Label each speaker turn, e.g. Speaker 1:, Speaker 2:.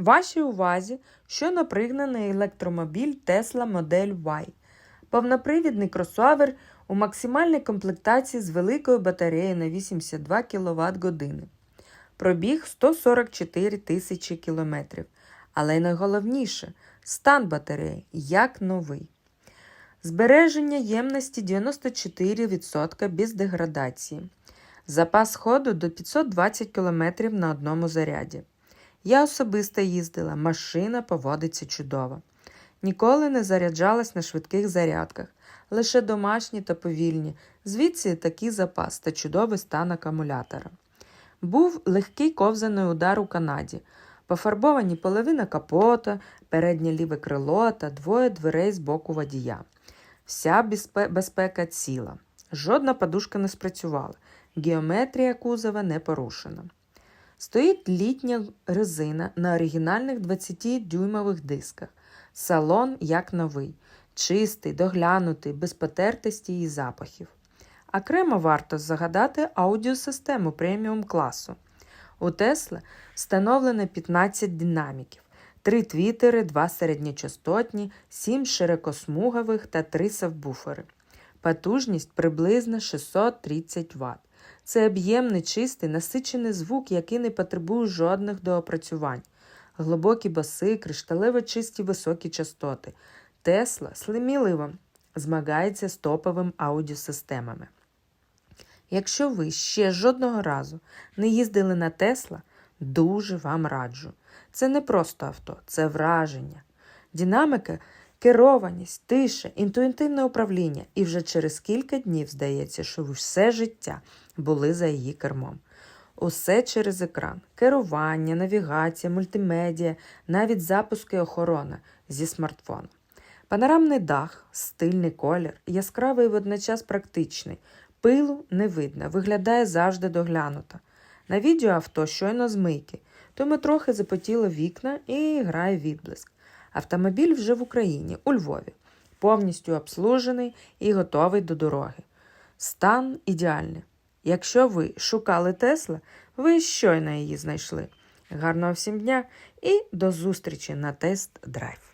Speaker 1: Вашій увазі щойно пригнаний електромобіль Tesla Model Y. Повнопривідний кросовер у максимальній комплектації з великою батареєю на 82 кВт години. Пробіг 144 тисячі кілометрів. Але найголовніше стан батареї як новий. Збереження ємності 94% без деградації. Запас ходу до 520 км на одному заряді. Я особисто їздила, машина поводиться чудово. Ніколи не заряджалась на швидких зарядках, лише домашні та повільні, звідси такий запас та чудовий стан акумулятора. Був легкий ковзаний удар у Канаді, пофарбовані половина капота, переднє ліве крило та двоє дверей з боку водія. Вся безпе- безпека ціла. Жодна подушка не спрацювала, геометрія кузова не порушена. Стоїть літня резина на оригінальних 20-дюймових дисках. Салон як новий, чистий, доглянутий, без потертості і запахів. Окремо варто загадати аудіосистему преміум класу. У Тесла встановлено 15 динаміків, 3 твітери, 2 середньочастотні, 7 широкосмугових та 3 сабвуфери. Потужність приблизно 630 Вт. Це об'ємний, чистий, насичений звук, який не потребує жодних доопрацювань. Глибокі баси, кришталево чисті високі частоти. Тесла слиміливо змагається з топовими аудіосистемами. Якщо ви ще жодного разу не їздили на Тесла, дуже вам раджу. Це не просто авто, це враження. Динамика, керованість, тиша, інтуїтивне управління, і вже через кілька днів здається, що ви все життя були за її кермом. Усе через екран: керування, навігація, мультимедіа, навіть запуск і охорона зі смартфону. Панорамний дах, стильний колір, яскравий і водночас практичний. Пилу не видно, виглядає завжди доглянуто. На відео авто щойно з мийки, тому трохи запотіло вікна і грає відблиск. Автомобіль вже в Україні, у Львові, повністю обслужений і готовий до дороги. Стан ідеальний. Якщо ви шукали Тесла, ви щойно її знайшли. Гарного всім дня і до зустрічі на тест-драйв.